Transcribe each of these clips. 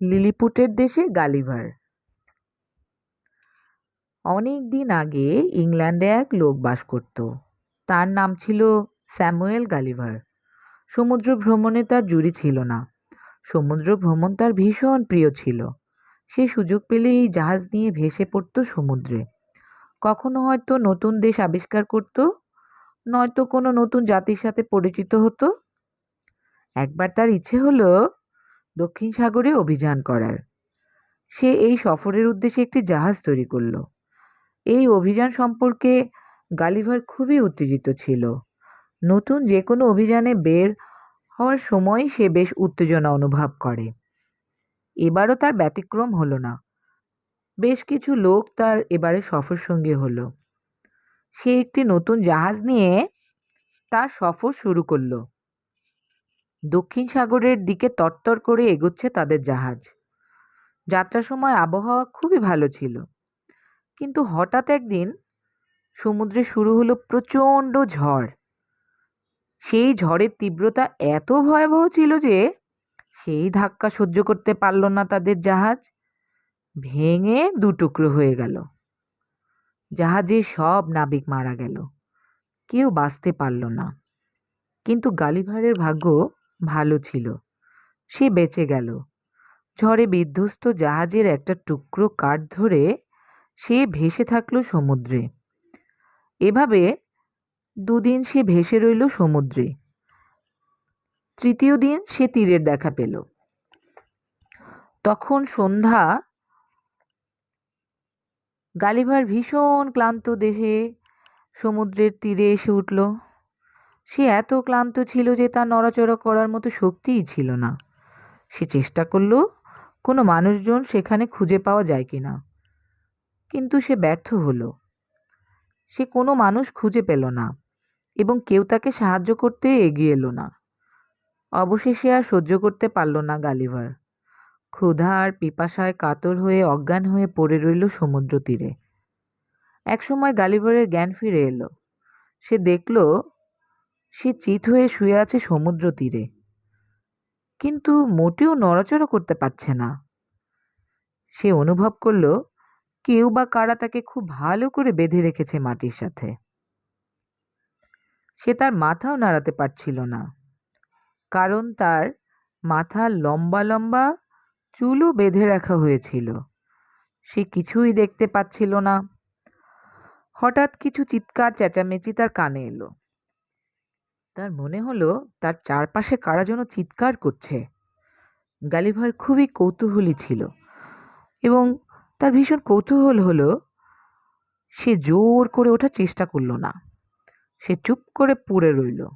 লিলিপুটের দেশে গালিভার। অনেক দিন আগে ইংল্যান্ডে এক লোক বাস করত। তার নাম ছিল স্যামুয়েল গালিভার। সমুদ্র ভ্রমণে তার জুড়ি ছিল না। সমুদ্র ভ্রমণ তার ভীষণ প্রিয় ছিল। সে সুযোগ পেলেই জাহাজ নিয়ে ভেসে পড়ত সমুদ্রে। কখনো হয়তো নতুন দেশ আবিষ্কার করত, নয়তো কোনো নতুন জাতির সাথে পরিচিত হতো। একবার তার ইচ্ছে হলো দক্ষিণ সাগরে অভিযান করার। সে এই সফরের উদ্দেশ্যে একটি জাহাজ তৈরি করল। এই অভিযান সম্পর্কে গালিভার খুবই উত্তেজিত ছিল। নতুন যে কোনো অভিযানে বের হওয়ার সময়ই সে বেশ উত্তেজনা অনুভব করে। এবারও তার ব্যতিক্রম হলো না। বেশ কিছু লোক তার এবারে সফর সঙ্গী হলো। সে একটি নতুন জাহাজ নিয়ে তার সফর শুরু করল। দক্ষিণ সাগরের দিকে তরতর করে এগোচ্ছে তাদের জাহাজ। যাত্রার সময় আবহাওয়া খুবই ভালো ছিল। কিন্তু হঠাৎ একদিন সমুদ্রে শুরু হলো প্রচণ্ড ঝড়। সেই ঝড়ের তীব্রতা এত ভয়াবহ ছিল যে সেই ধাক্কা সহ্য করতে পারল না তাদের জাহাজ। ভেঙে দু টুকরো হয়ে গেল। জাহাজে সব নাবিক মারা গেল। কেউ বাঁচতে পারল না। কিন্তু গালিভারের ভাগ্য ভালো ছিল। সে বেঁচে গেল। ঝড়ে বিধ্বস্ত জাহাজের একটা টুকরো কাঠ ধরে সে ভেসে থাকল সমুদ্রে। এভাবে দুদিন সে ভেসে রইল সমুদ্রে। তৃতীয় দিন সে তীরের দেখা পেল। তখন সন্ধ্যা গালিভার ভীষণ ক্লান্ত দেহে সমুদ্রের তীরে এসে উঠল। সে এত ক্লান্ত ছিল যে তার নড়াচড়া করার মতো শক্তিই ছিল না। সে চেষ্টা করল, কোনো মানুষজন সেখানে খুঁজে পাওয়া যায় কিনা। কিন্তু সে ব্যর্থ হলো। সে কোনো মানুষ খুঁজে পেল না এবং কেউ তাকে সাহায্য করতে এগিয়ে এলো না। অবশেষে আর সহ্য করতে পারল না গালিভার। ক্ষুধা আর পিপাসায় কাতর হয়ে অজ্ঞান হয়ে পড়ে রইল সমুদ্র তীরে একসময় গালিভারের জ্ঞান ফিরে এলো। সে দেখল সে চিত হয়ে শুয়ে আছে সমুদ্র তীরে। কিন্তু মোটেও নড়াচড়া করতে পারছে না। সে অনুভব করল, কেউ বা কারা তাকে খুব ভালো করে বেঁধে রেখেছে মাটির সাথে। সে তার মাথাও নাড়াতে পারছিল না। কারণ তার মাথা লম্বা লম্বা চুলও বেঁধে রাখা হয়েছিল। সে কিছুই দেখতে পাচ্ছিল না। হঠাৎ কিছু চিৎকার, চেঁচামেচি তার কানে এলো। তার মনে হলো তার চারপাশে কারা যেন চিৎকার করছে। গালিভার খুবই কৌতূহলী ছিল এবং তার ভীষণ কৌতূহল হলো সে জোর করে ওঠার চেষ্টা করল না। সে চুপ করে পড়ে রইল।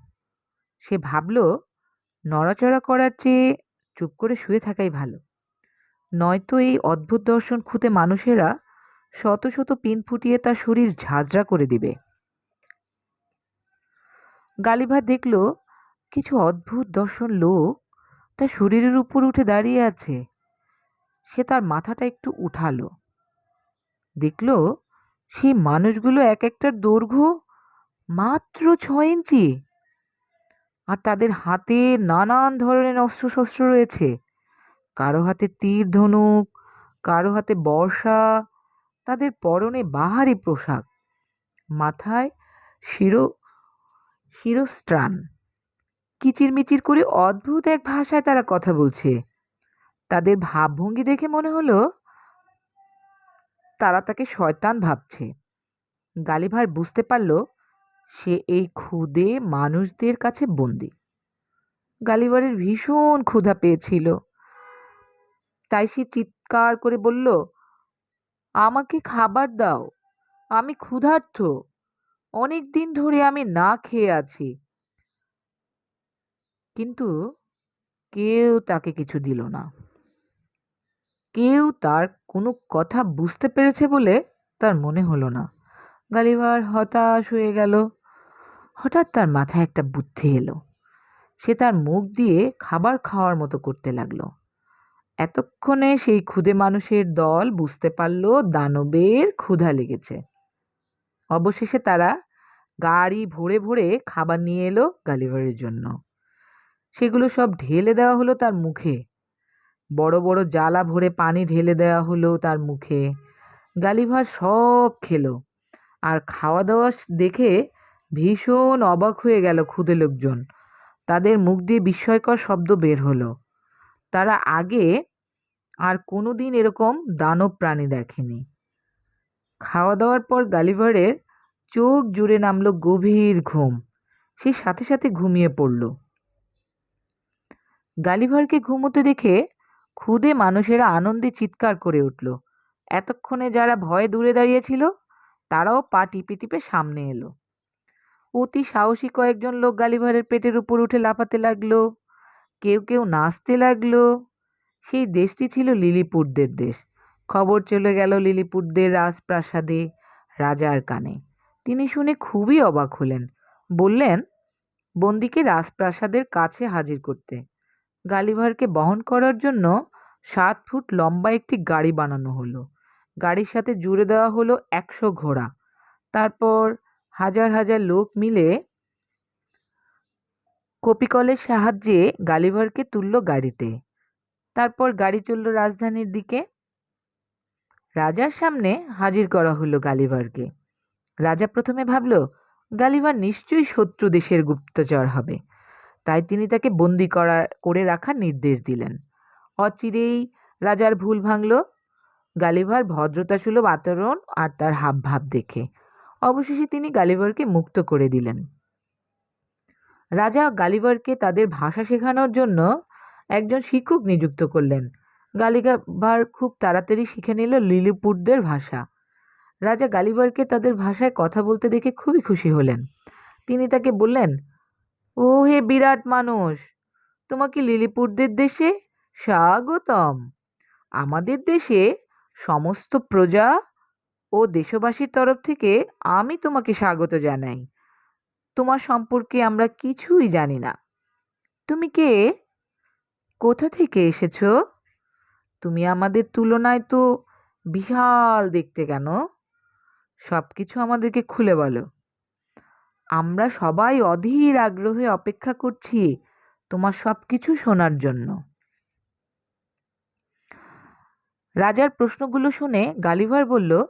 সে ভাবল, নড়াচড়া করার চেয়ে চুপ করে শুয়ে থাকাই ভালো। নয়তো এই অদ্ভুত দর্শন খুঁতে মানুষেরা শত শত পিন ফুটিয়ে তার শরীর ঝাঁঝরা করে দিবে। গালিভার দেখল কিছু অদ্ভুত দর্শন লোক তার শরীরের উপর উঠে দাঁড়িয়ে আছে। সে তার মাথাটা একটু উঠালো। দেখল সেই মানুষগুলো এক একটার দৈর্ঘ্য মাত্র ছয় ইঞ্চি আর তাদের হাতে নানান ধরনের অস্ত্রশস্ত্র রয়েছে। কারও হাতে তীর ধনুক, কারও হাতে বর্ষা, তাদের পরনে বাহারি পোশাক। মাথায় শিরো শিরস্ত্রাণ কিচিরমিচির করে অদ্ভুত এক ভাষায় তারা কথা বলছে। তাদের ভাবভঙ্গি দেখে মনে হলো তারা তাকে শয়তান ভাবছে। গালিভার বুঝতে পারল, সে এই ক্ষুদে মানুষদের কাছে বন্দি। গালিভারের ভীষণ ক্ষুধা পেয়েছিল। তাই সে চিৎকার করে বলল, আমাকে খাবার দাও, আমি ক্ষুধার্ত। অনেক দিন ধরে আমি না খেয়ে আছি। কিন্তু কেউ তাকে কিছু দিল না। কেউ তার কোনো কথা বুঝতে পেরেছে বলে তার মনে হলো না। গালিভার হতাশ হয়ে গেল। হঠাৎ তার মাথায় একটা বুদ্ধি এলো। সে তার মুখ দিয়ে খাবার খাওয়ার মতো করতে লাগল। এতক্ষণে সেই ক্ষুদে মানুষের দল বুঝতে পারল দানবের ক্ষুধা লেগেছে। অবশেষে তারা গাড়ি ভরে ভরে খাবার নিয়ে এলো গালিভারের জন্য। সেগুলো সব ঢেলে দেওয়া হলো তার মুখে। বড় বড় জ্বালা ভরে পানি ঢেলে দেওয়া হলো তার মুখে। গালিভার সব খেলো। আর খাওয়া দাওয়া দেখে ভীষণ অবাক হয়ে গেল ক্ষুদে লোকজন। তাদের মুখ দিয়ে বিস্ময়কর শব্দ বের হলো। তারা আগে আর কোনো দিন এরকম দানব প্রাণী দেখেনি। খাওয়া দাওয়ার পর গালিভারের চোখ জুড়ে নামলো গভীর ঘুম। সে সাথে সাথে ঘুমিয়ে পড়ল। গালিভারকে ঘুমোতে দেখে ক্ষুদে মানুষেরা আনন্দে চিৎকার করে উঠল। এতক্ষণে যারা ভয়ে দূরে দাঁড়িয়েছিল তারাও পা টিপে টিপে সামনে এলো। অতি সাহসী কয়েকজন লোক গালিভারের পেটের উপর উঠে লাফাতে লাগল। কেউ কেউ নাচতে লাগল। সেই দেশটি ছিল লিলিপুটদের দেশ। খবর চলে গেল লিলিপুটদের রাজপ্রাসাদে রাজার কানে। তিনি শুনে খুবই অবাক হলেন। বললেন, বন্দিকে রাজপ্রাসাদের কাছে হাজির করতে। গালিভারকে বহন করার জন্য সাত ফুট লম্বা একটি গাড়ি বানানো হলো। গাড়ির সাথে জুড়ে দেওয়া হলো একশো ঘোড়া। তারপর হাজার হাজার লোক মিলে কপিকলের সাহায্যে গালিভারকে তুলল গাড়িতে। তারপর গাড়ি চলল রাজধানীর দিকে। রাজার সামনে হাজির করা হলো গালিভারকে রাজা প্রথমে ভাবল গালিভার নিশ্চয়ই শত্রু দেশের গুপ্তচর হবে। তাই তিনি তাকে বন্দি করা, করে রাখার নির্দেশ দিলেন। অচিরেই রাজার ভুল ভাঙল। গালিভার ভদ্রতাসুলভ আচরণ আর তার হাবভাব দেখে। অবশেষে তিনি গালিভারকে মুক্ত করে দিলেন। রাজা গালিভারকে তাদের ভাষা শেখানোর জন্য একজন শিক্ষক নিযুক্ত করলেন। গালিভার খুব তাড়াতাড়ি শিখে নিল লিলিপুটদের ভাষা। রাজা গালিবারকে তাদের ভাষায় কথা বলতে দেখে খুবই খুশি হলেন। তিনি তাকে বললেন, ও হে বিরাট মানুষ তোমাকে লিলিপুটদের দেশে স্বাগতম? আমাদের দেশে সমস্ত প্রজা ও দেশবাসীর তরফ থেকে আমি তোমাকে স্বাগত জানাই। তোমার সম্পর্কে আমরা কিছুই জানি না। তুমি কে? কোথা থেকে এসেছ? তুমি আমাদের তুলনায় তো বিশাল দেখতে কেন? সব কিছু আমাদেরকে খুলে বলো। আমরা সবাই অধীর আগ্রহে অপেক্ষা করছি তোমার সব কিছু শোনার জন্য। রাজার প্রশ্নগুলো শুনে গালিভার বলল,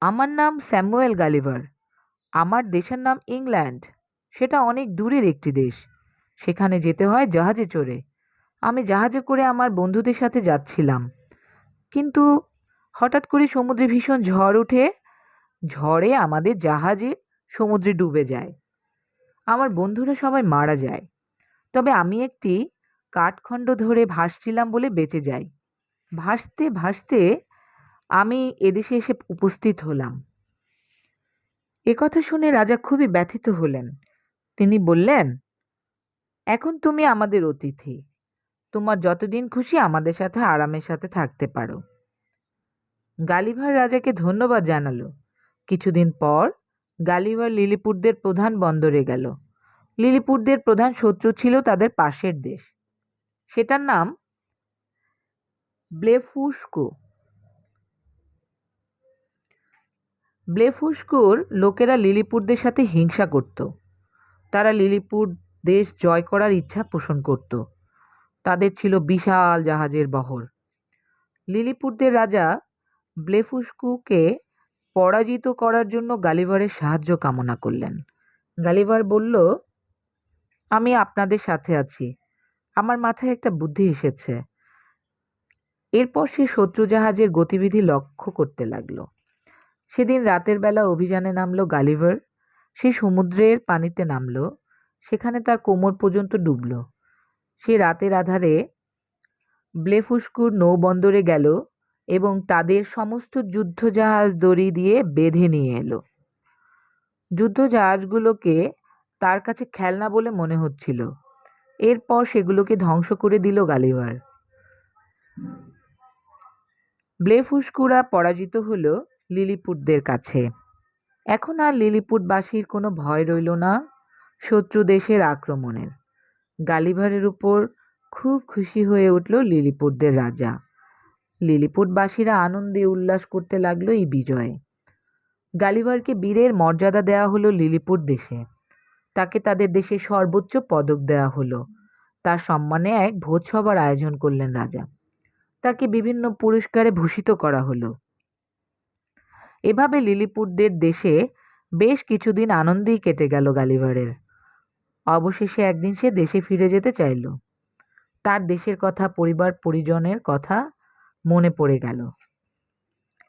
আমার নাম স্যামুয়েল গালিভার। আমার দেশের নাম ইংল্যান্ড। সেটা অনেক দূরের একটি দেশ। সেখানে যেতে হয় জাহাজে চড়ে। আমি জাহাজে করে আমার বন্ধুদের সাথে যাচ্ছিলাম। কিন্তু হঠাৎ করে সমুদ্রে ভীষণ ঝড় উঠে, ঝড়ে আমাদের জাহাজে সমুদ্রে ডুবে যায়। আমার বন্ধুরা সবাই মারা যায়। তবে আমি একটি কাঠখণ্ড ধরে ভাসছিলাম বলে বেঁচে যাই। ভাসতে ভাসতে আমি এদেশে এসে উপস্থিত হলাম। একথা শুনে রাজা খুবই ব্যথিত হলেন। তিনি বললেন, এখন তুমি আমাদের অতিথি। তোমার যতদিন খুশি আমাদের সাথে আরামের সাথে থাকতে পারো। গালিভার রাজাকে ধন্যবাদ জানালো। কিছুদিন পর গালিভার লিলিপুটদের প্রধান বন্দরে গেল। লিলিপুটদের প্রধান শত্রু ছিল তাদের পাশের দেশ। সেটার নাম ব্লেফুস্কো। ব্লেফুস্কোর লোকেরা লিলিপুটদের সাথে হিংসা করত। তারা লিলিপুর দেশ জয় করার ইচ্ছা পোষণ করত। তাদের ছিল বিশাল জাহাজের বহর। লিলিপুটদের রাজা ব্লেফুস্কুকে পরাজিত করার জন্য গালিভারের সাহায্য কামনা করলেন। গালিভার বলল, আমি আপনাদের সাথে আছি। আমার মাথায় একটা বুদ্ধি এসেছে। এরপর সে শত্রু জাহাজের গতিবিধি লক্ষ্য করতে লাগল। সেদিন রাতের বেলা অভিযানে নামলো গালিভার। সে সমুদ্রের পানিতে নামলো। সেখানে তার কোমর পর্যন্ত ডুবল। সে রাতের আধারে ব্লেফুস্কুর নৌবন্দরে গেল এবং তাদের সমস্ত যুদ্ধজাহাজ দড়ি দিয়ে বেঁধে নিয়ে এলো। যুদ্ধজাহাজগুলোকে তার কাছে খেলনা বলে মনে হচ্ছিল। এরপর সেগুলোকে ধ্বংস করে দিল গালিভার ব্লেফুস্কুরা পরাজিত হলো লিলিপুটদের কাছে। এখন আর লিলিপুটবাসীর কোনো ভয় রইল না শত্রু দেশের আক্রমণের। গালিভারের উপর খুব খুশি হয়ে উঠল লিলিপুটদের রাজা। লিলিপুটবাসীরা আনন্দে উল্লাস করতে লাগল এই বিজয়ে। গালিভারকে বীরের মর্যাদা দেওয়া হলো লিলিপুট দেশে। তাকে তাদের দেশে সর্বোচ্চ পদক দেওয়া হলো। তার সম্মানে এক ভোজসভার আয়োজন করলেন রাজা। তাকে বিভিন্ন পুরস্কারে ভূষিত করা হলো। এভাবে লিলিপুটদের দেশে বেশ কিছুদিন আনন্দেই কেটে গেল গালিভারের। অবশেষে একদিন সে দেশে ফিরে যেতে চাইল। তার দেশের কথা, পরিবার, পরিজনের কথা মনে পড়ে গেল।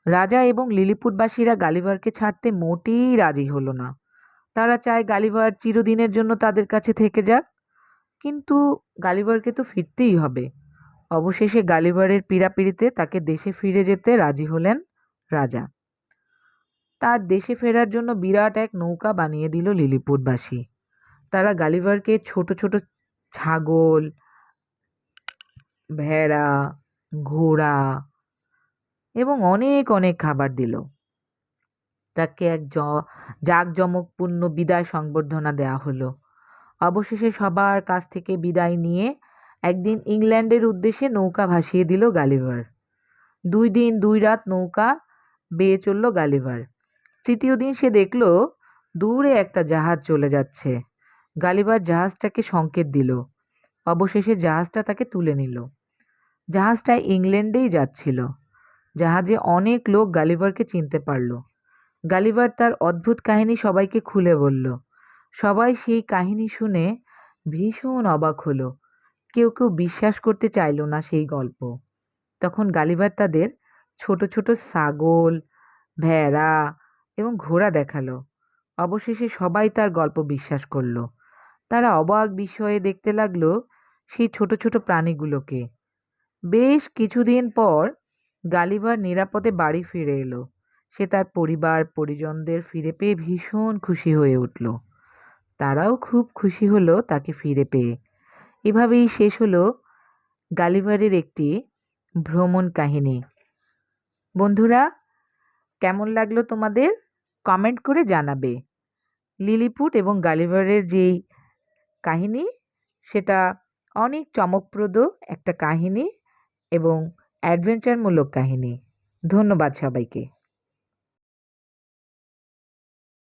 রাজা এবং লিলিপুটবাসীরা গালিভারকে ছাড়তে মোটেই রাজি হলো না। তারা চায় গালিভার চিরদিনের জন্য তাদের কাছে থেকে যাক, কিন্তু গালিভারকে তো ফিরতেই হবে। অবশেষে গালিভারের পীড়াপিড়িতে তাকে দেশে ফিরে যেতে রাজি হলেন রাজা। তার দেশে ফেরার জন্য বিরাট এক নৌকা বানিয়ে দিল লিলিপুটবাসী। তারা গালিভারকে ছোট ছোট ছাগল, ভেড়া, ঘোড়া এবং অনেক অনেক খাবার দিল। তাকে এক জ, জাঁকজমকপূর্ণ বিদায় সংবর্ধনা দেওয়া হলো। অবশেষে সবার কাছ থেকে বিদায় নিয়ে একদিন ইংল্যান্ডের উদ্দেশ্যে নৌকা ভাসিয়ে দিল গালিভার। দুই দিন, দুই রাত নৌকা বেয়ে চলল গালিভার। তৃতীয় দিন সে দেখল দূরে একটা জাহাজ চলে যাচ্ছে। গালিভার জাহাজটাকে সংকেত দিল। অবশেষে জাহাজটা তাকে তুলে নিল। জাহাজটা ইংল্যান্ডেই যাচ্ছিল। জাহাজে অনেক লোক গালিভারকে চিনতে পারল। গালিভার তার অদ্ভুত কাহিনী সবাইকে খুলে বলল। সবাই সেই কাহিনী শুনে ভীষণ অবাক হলো। কেউ কেউ বিশ্বাস করতে চাইল না সেই গল্প। তখন গালিভার তাদের ছোট ছোট ছাগল, ভেড়া এবং ঘোড়া দেখাল। অবশেষে সবাই তার গল্প বিশ্বাস করল। তারা অবাক বিস্ময়ে দেখতে লাগল সেই ছোট ছোট প্রাণীগুলোকে। বেশ কিছুদিন পর গালিভার নিরাপদে বাড়ি ফিরে এলো। সে তার পরিবার, পরিজনদের ফিরে পেয়ে ভীষণ খুশি হয়ে উঠল। তারাও খুব খুশি হলো তাকে ফিরে পেয়ে। এভাবেই শেষ হলো গালিভারের একটি ভ্রমণ কাহিনী। বন্ধুরা, কেমন লাগল তোমাদের? কমেন্ট করে জানাবে। লিলিপুট এবং গালিভারের যেই কাহিনী। সেটা অনেক চমকপ্রদ একটা কাহিনী এবং অ্যাডভেঞ্চারমূলক কাহিনী। ধন্যবাদ সবাইকে।